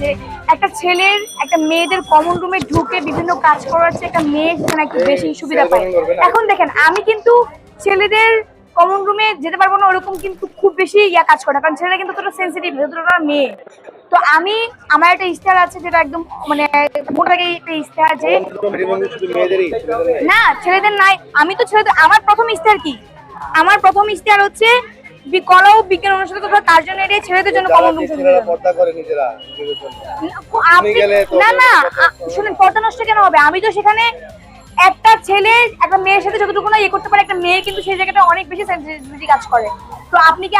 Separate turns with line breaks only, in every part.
যে একটা ছেলের একটা মেয়েদের কমন রুমে ঢুকে বিভিন্ন কাজ করার চেয়ে একটা মেয়ে সেখানে একটু বেশি সুবিধা পায়। এখন দেখেন আমি কিন্তু ছেলেদের কমন রুমে যেতে পারব না ওরকম কিন্তু খুব বেশি ইয়া কাজ করে না কারণ ছেলেরা কিন্তু সেন্সিটিভ যতটা মেয়ে। তো আমি আমার একটা ইস্তাহার আছে যেটা একদম মানে মোটাকে একটা ইস্তাহার যে? না ছেলেদের নাই। আমি তো ছেলেদের আমার প্রথম ইস্তাহার কি? আমার প্রথম ইস্তাহার হচ্ছে কলা ও বিজ্ঞান অনুষদে তোমরা কার জন্য এরিয়া ছেলেদের জন্য কমন রুম
পর্দা করে নিজেরা
না না শুনুন পর্দা নষ্ট কেন হবে? আমি তো সেখানে একটা ছেলে একটা মেয়ের সাথে যতটুকু না ইয়ে করতে পারে একটা মেয়ে কিন্তু সেই জায়গাটা অনেক বেশি সেন্সিটিভিটি কাজ করে। তো আপনি কি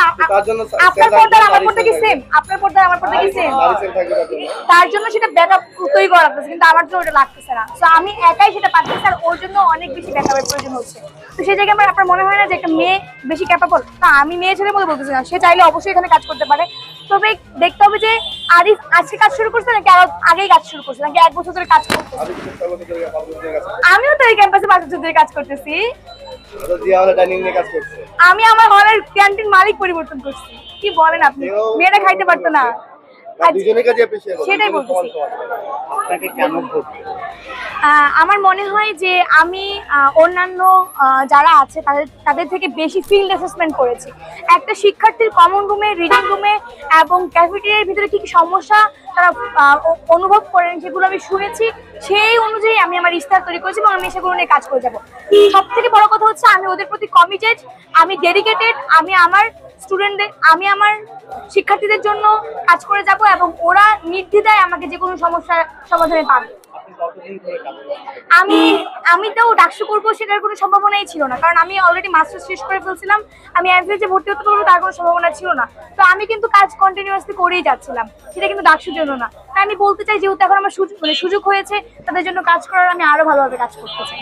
আপনার পর্দা আমার পর্দা কি সেম আপনার পর্দা আমার পর্দা কি সেম।
তার জন্য
সেটা ব্যাকআপ তৈরি করা লাগতেছে কিন্তু আমার জন্য ওটা লাগতেছে না। তো আমি একাই সেটা পাচ্ছি আর ওর জন্য অনেক বেশি ব্যাকআপের প্রয়োজন হচ্ছে। তো সেই জায়গায় আমার আপনার মনে হয় না যে একটা মেয়ে বেশি ক্যাপাবল না আমি মেয়ে ছেলের মধ্যে বলতেছি না সে চাইলে অবশ্যই এখানে কাজ করতে পারে। তবে দেখতে হবে যে আরিফ আজকে কাজ শুরু করছে নাকি আরও আগেই কাজ শুরু করছে নাকি এক বছর ধরে কাজ করছে এই ক্যাম্পাসে পাঁচ বছর ধরে কাজ করতেছি। আমি আমার হলের ক্যান্টিন মালিক পরিবর্তন করছি। কি বলেন আপনি? মেয়েরা খাইতে পারতো না। সেটাই বলতেছি।
আপনাকে কেন
আমার মনে হয় যে আমি অন্যান্য যারা আছে, তাদের তাদের থেকে বেশি ফিল্ড অ্যাসেসমেন্ট করেছি। একটা শিক্ষার্থীর কমন রুমে রিডিং রুমে এবং ক্যাফেটেরিয়ার ভিতরে কি কি সমস্যা তারা অনুভব করেন সেগুলো আমি শুনেছি, সেই অনুযায়ী আমি আমার ইস্তার তৈরি করেছি এবং আমি সেগুলো নিয়ে কাজ করে যাব। সব থেকে বড় কথা হচ্ছে আমি ওদের প্রতি কমিটেড আমি ডেডিকেটেড আমি আমার স্টুডেন্টদের আমি আমার শিক্ষার্থীদের জন্য কাজ করে যাব এবং ওরা নির্দ্বিধায় আমাকে যে কোনো সমস্যার সমাধানে পাবে। আমি আমি তো ডাকসু করব সেটার কোনো সম্ভাবনাই ছিল না। কারণ আমি অলরেডি মাস্টার্স শেষ করে ফেলছিলাম। আমি অ্যাভারেজে ভর্তি হতে পারব তার কোনো সম্ভাবনা ছিল না। তো আমি কিন্তু কাজ কন্টিনিউয়াসলি করেই যাচ্ছিলাম। সেটা কিন্তু ডাকসুর জন্য না। তাই আমি বলতে চাই যেহেতু এখন আমার সুযোগ মানে সুযোগ হয়েছে তাদের জন্য কাজ করার আমি আরও ভালোভাবে কাজ করতে চাই।